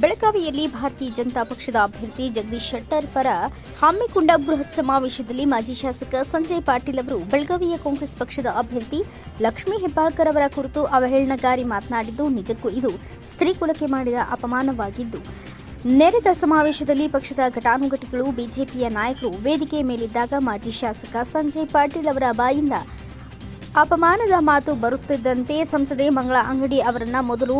ಬೆಳಗಾವಿಯಲ್ಲಿ ಭಾರತೀಯ ಜನತಾ ಪಕ್ಷದ ಅಭ್ಯರ್ಥಿ ಜಗದೀಶ್ ಶೆಟ್ಟರ್ ಪರ ಹಮ್ಮಿಕೊಂಡ ಬೃಹತ್ ಸಮಾವೇಶದಲ್ಲಿ ಮಾಜಿ ಶಾಸಕ ಸಂಜಯ್ ಪಾಟೀಲ್ ಅವರು ಬೆಳಗಾವಿಯ ಕಾಂಗ್ರೆಸ್ ಪಕ್ಷದ ಅಭ್ಯರ್ಥಿ ಲಕ್ಷ್ಮೀ ಹೆಬ್ಬಾಳ್ಕರ್ ಅವರ ಕುರಿತು ಅವಹೇಳನಕಾರಿ ಮಾತನಾಡಿದ್ದು, ನಿಜಕ್ಕೂ ಇದು ಸ್ತ್ರೀ ಕುಲಕ್ಕೆ ಮಾಡಿದ ಅಪಮಾನವಾಗಿದ್ದು, ನೆರೆದ ಸಮಾವೇಶದಲ್ಲಿ ಪಕ್ಷದ ಘಟಾನುಘಟಿಗಳು ಬಿಜೆಪಿಯ ನಾಯಕರು ವೇದಿಕೆ ಮೇಲಿದ್ದಾಗ ಮಾಜಿ ಶಾಸಕ ಸಂಜಯ್ ಪಾಟೀಲ್ ಅವರ ಬಾಯಿಂದ ಅಪಮಾನದ ಮಾತು ಬರುತ್ತಿದ್ದಂತೆ ಸಂಸದೆ ಮಂಗಳ ಅಂಗಡಿ ಅವರನ್ನ ಮೊದಲು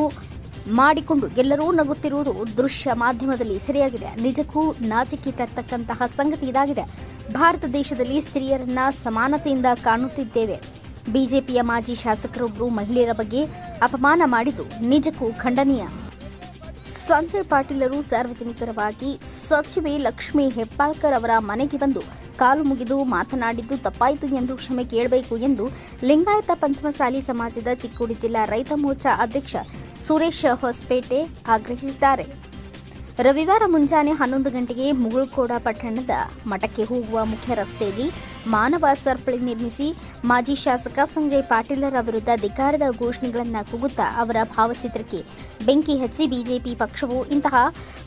ಮಾಡಿಕೊಂಡು ಎಲ್ಲರೂ ನಗುತ್ತಿರುವುದು ದೃಶ್ಯ ಮಾಧ್ಯಮದಲ್ಲಿ ಸೆರೆಯಾಗಿದೆ. ನಿಜಕ್ಕೂ ನಾಚಿಕೆ ತರ್ತಕ್ಕಂತಹ ಸಂಗತಿ ಇದಾಗಿದೆ. ಭಾರತ ದೇಶದಲ್ಲಿ ಸ್ತ್ರೀಯರನ್ನ ಸಮಾನತೆಯಿಂದ ಕಾಣುತ್ತಿದ್ದೇವೆ. ಬಿಜೆಪಿಯ ಮಾಜಿ ಶಾಸಕರೊಬ್ಬರು ಮಹಿಳೆಯರ ಬಗ್ಗೆ ಅಪಮಾನ ಮಾಡಿದ್ದು ನಿಜಕ್ಕೂ ಖಂಡನೀಯ. ಸಂಜಯ್ ಪಾಟೀಲರು ಸಾರ್ವಜನಿಕರವಾಗಿ ಸಚಿವೆ ಲಕ್ಷ್ಮಿ ಹೆಬ್ಬಾಳ್ಕರ್ ಅವರ ಮನೆಗೆ ಬಂದು ಕಾಲು ಮುಗಿದು ಮಾತನಾಡಿದ್ದು ತಪ್ಪಾಯಿತು ಎಂದು ಕ್ಷಮೆ ಕೇಳಬೇಕು ಎಂದು ಲಿಂಗಾಯತ ಪಂಚಮಸಾಲಿ ಸಮಾಜದ ಚಿಕ್ಕೋಡಿ ಜಿಲ್ಲಾ ರೈತ ಮೋರ್ಚಾ ಅಧ್ಯಕ್ಷ ಸುರೇಶ್ ಹೊಸಪೇಟೆ ಆಗ್ರಹಿಸಿದ್ದಾರೆ. ರವಿವಾರ ಮುಂಜಾನೆ ಹನ್ನೊಂದು ಗಂಟೆಗೆ ಮುಗುಳ್ಕೋಡ ಪಟ್ಟಣದ ಮಠಕ್ಕೆ ಹೋಗುವ ಮುಖ್ಯ ರಸ್ತೆಯಲ್ಲಿ ಮಾನವ ಸರಪಳಿ ನಿರ್ಮಿಸಿ ಮಾಜಿ ಶಾಸಕ ಸಂಜಯ್ ಪಾಟೀಲರ ವಿರುದ್ಧ ಧಿಕಾರದ ಘೋಷಣೆಗಳನ್ನು ಕೂಗುತ್ತಾ ಅವರ ಭಾವಚಿತ್ರಕ್ಕೆ ಬೆಂಕಿ ಹಚ್ಚಿ ಬಿಜೆಪಿ ಪಕ್ಷವು ಇಂತಹ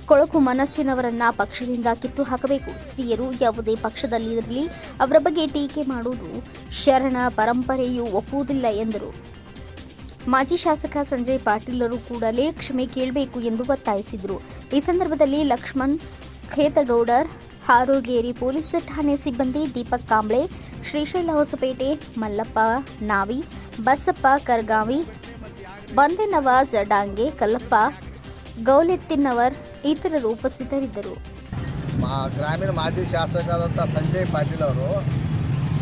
ಕೊಳಕು ಮನಸ್ಸಿನವರನ್ನ ಪಕ್ಷದಿಂದ ಕಿತ್ತು ಹಾಕಬೇಕು. ಸ್ತ್ರೀಯರು ಯಾವುದೇ ಪಕ್ಷದಲ್ಲಿರಲಿ, ಅವರ ಬಗ್ಗೆ ಟೀಕೆ ಮಾಡುವುದು ಶರಣ ಪರಂಪರೆಯೂ ಒಪ್ಪುವುದಿಲ್ಲ ಎಂದರು. ಮಾಜಿ ಶಾಸಕ ಸಂಜಯ್ ಪಾಟೀಲರು ಕೂಡಲೇ ಕ್ಷಮೆ ಕೇಳಬೇಕು ಎಂದು ಒತ್ತಾಯಿಸಿದರು. ಈ ಸಂದರ್ಭದಲ್ಲಿ ಲಕ್ಷ್ಮಣ್ ಖೇತಗೌಡರ್, ಹಾರೋಗೇರಿ ಪೊಲೀಸ್ ಠಾಣೆ ಸಿಬ್ಬಂದಿ ದೀಪಕ್ ಕಾಂಬ್ಳೆ, ಶ್ರೀಶೈಲ ಹೊಸಪೇಟೆ ಮಲ್ಲಪ್ಪ ನಾವಿ, ಬಸಪ್ಪ ಕರ್ಗಾವಿ, ಬಂದೆ ನವಾಜ್ ಡಾಂಗೆ, ಕಲ್ಲಪ್ಪ ಗೌಲೆತ್ತಿನವರ್ ಇತರರು ಉಪಸ್ಥಿತರಿದ್ದರು. ಗ್ರಾಮೀಣ ಮಾಜಿ ಶಾಸಕರಾದಂಥ ಸಂಜಯ್ ಪಾಟೀಲ್ ಅವರು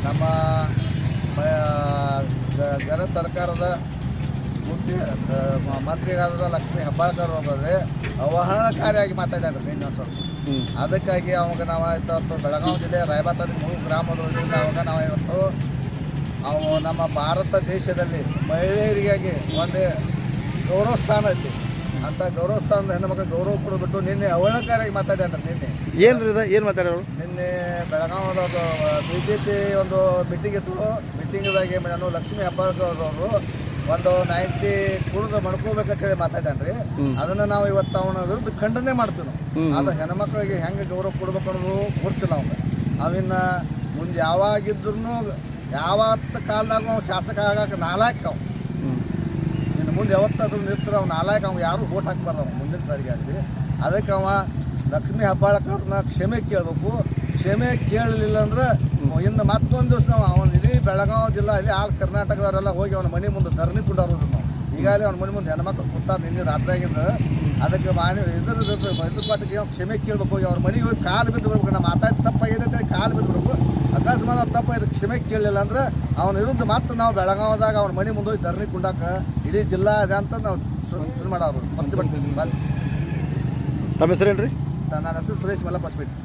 ನಮ್ಮ ಜನ ಸರ್ಕಾರದ ಮುಖ್ಯ ಮಂತ್ರಿಗಾದ ಲಕ್ಷ್ಮಿ ಹೆಬ್ಬಾಳ್ಕರ್ ಒಬ್ಬರೇ ಅವಹರಣಕಾರಿಯಾಗಿ ಮಾತಾಡ್ಯಾರ ನಿನ್ನೆ ಸ್ವಲ್ಪ ಅದಕ್ಕಾಗಿ ಅವಾಗ ನಾವು ಇವತ್ತು ಬೆಳಗಾವಿ ಜಿಲ್ಲೆ ತಾಲೂಕು ಮೂರು ಗ್ರಾಮದಿಂದ ಅವಾಗ ನಾವು ಇವತ್ತು ಅವು ನಮ್ಮ ಭಾರತ ದೇಶದಲ್ಲಿ ಮಹಿಳೆಯರಿಗಾಗಿ ಒಂದು ಗೌರವ ಸ್ಥಾನ ಐತಿ. ಅಂತ ಗೌರವ ಸ್ಥಾನದ ಹೆಣ್ಮಕ್ಳು ಗೌರವ ಕೊಡ್ಬಿಟ್ಟು ನಿನ್ನೆ ಅವಹರಣಕಾರಿಯಾಗಿ ಮಾತಾಡ್ಯಾರ ನಿನ್ನೆ. ಏನು ಏನು ಮಾತಾಡೋರು ನಿನ್ನೆ ಬೆಳಗಾವದ ಬಿ ಜೆ ಪಿ ಒಂದು ಮೀಟಿಂಗ್ ಇತ್ತು ಮೀಟಿಂಗ್ದಾಗೆ ನಾನು ಲಕ್ಷ್ಮೀ ಹೆಬ್ಬಾಳ್ಕರ್ ಅವರು ಒಂದು ನಾಯಕಿ ಕುಡಿದು ಮಡ್ಕೋಬೇಕಂತೇಳಿ ಮಾತಾಡ್ಯಾನ್ರಿ. ಅದನ್ನ ನಾವು ಇವತ್ತು ಅವನ ವಿರುದ್ಧ ಖಂಡನೆ ಮಾಡ್ತೀವಿ ನಾವು. ಅದು ಹೆಣ್ಮಕ್ಳಿಗೆ ಹೆಂಗೆ ಗೌರವ ಕೊಡ್ಬೇಕು ಅನ್ನೋದು ಗೊತ್ತಿಲ್ಲ ಅವ್ನ ಅವಿನ ಮುಂದೆ ಯಾವಾಗಿದ್ರು ಯಾವತ್ತ ಕಾಲದಾಗ ಅವ್ನು ಶಾಸಕ ಆಗಾಕ ನಾಲ್ಕು ಅವ್ ಇನ್ನು ಮುಂದೆ ಯಾವತ್ತಾದ್ರೂ ನಿಂತರ ಅವ್ನು ನಾಲ್ಕು ಅವ್ನು ಯಾರು ಓಟ್ ಹಾಕ್ಬಾರ್ದು ಅವ್ನು ಮುಂದಿನ ಸಾರಿಗೆ ಆಗಲಿ. ಅದಕ್ಕೆ ಅವ ಲಕ್ಷ್ಮೀ ಹೆಬ್ಬಾಳ್ಕರ್ನ ಕ್ಷಮೆ ಕೇಳಬೇಕು. ಕ್ಷಮೆ ಕೇಳಲಿಲ್ಲ ಅಂದ್ರೆ ಇನ್ನು ಮತ್ತೊಂದು ದಿವಸ ನಾವು ಅವನ ಬೆಳಗಾವಿ ಜಿಲ್ಲಾ ಇಲ್ಲಿ ಆಲ್ ಕರ್ನಾಟಕದವರೆಲ್ಲ ಹೋಗಿ ಅವನ ಮನೆ ಮುಂದೆ ಧರಣಿ ಕುಂಡಾರೋದು ನಾವು. ಈಗಾಗಲೇ ಅವ್ನ ಮನೆ ಮುಂದೆ ಹೆಣ್ಮಕ್ಳು ಕೂತಾರೆ ನಿನ್ನೆ ರಾತ್ರಿ ಆಗಿಂದ ಅದಕ್ಕೆ ಮಾನಿ ಇದ್ರ ಇದ್ರ ಪಾಟಿಗೆ ಕ್ಷಮೆ ಕೇಳ್ಬೇಕು? ಹೋಗಿ ಅವ್ರ ಮನೆಗೆ ಹೋಗಿ ಕಾಲು ಬಿದ್ದು ಬರ್ಬೇಕು ನಮ್ಮ ಮಾತಾಡಿ ತಪ್ಪಾಗಿದೆ ಕಾಲು ಬಿದ್ದು ಬಿಡ್ಬೇಕು ಅಕಸ್ಮಾತ್ ತಪ್ಪ ಇದಕ್ಕೆ ಕ್ಷಮೆ ಕೇಳಲಿಲ್ಲ ಅಂದ್ರೆ ಅವನ ವಿರುದ್ಧ ಮತ್ತೆ ನಾವು ಬೆಳಗಾವದಾಗ ಅವ್ನ ಮನೆ ಮುಂದೆ ಹೋಗಿ ಧರಣಿ ಕುಂಡಾಕ ಇಡೀ ಜಿಲ್ಲಾ ಇದೆ ಅಂತ ನಾವು ಇದು ಮಾಡೋರು ಪ್ರತಿಭಟನೆ. ತಮ್ಮ ಹೆಸರೇನು ರೀ ನನ್ನ ಹೆಸರು ಸುರೇಶ್ ಮಲ್ಲಪ್ಪ ಹೊಸಪೇಟೆ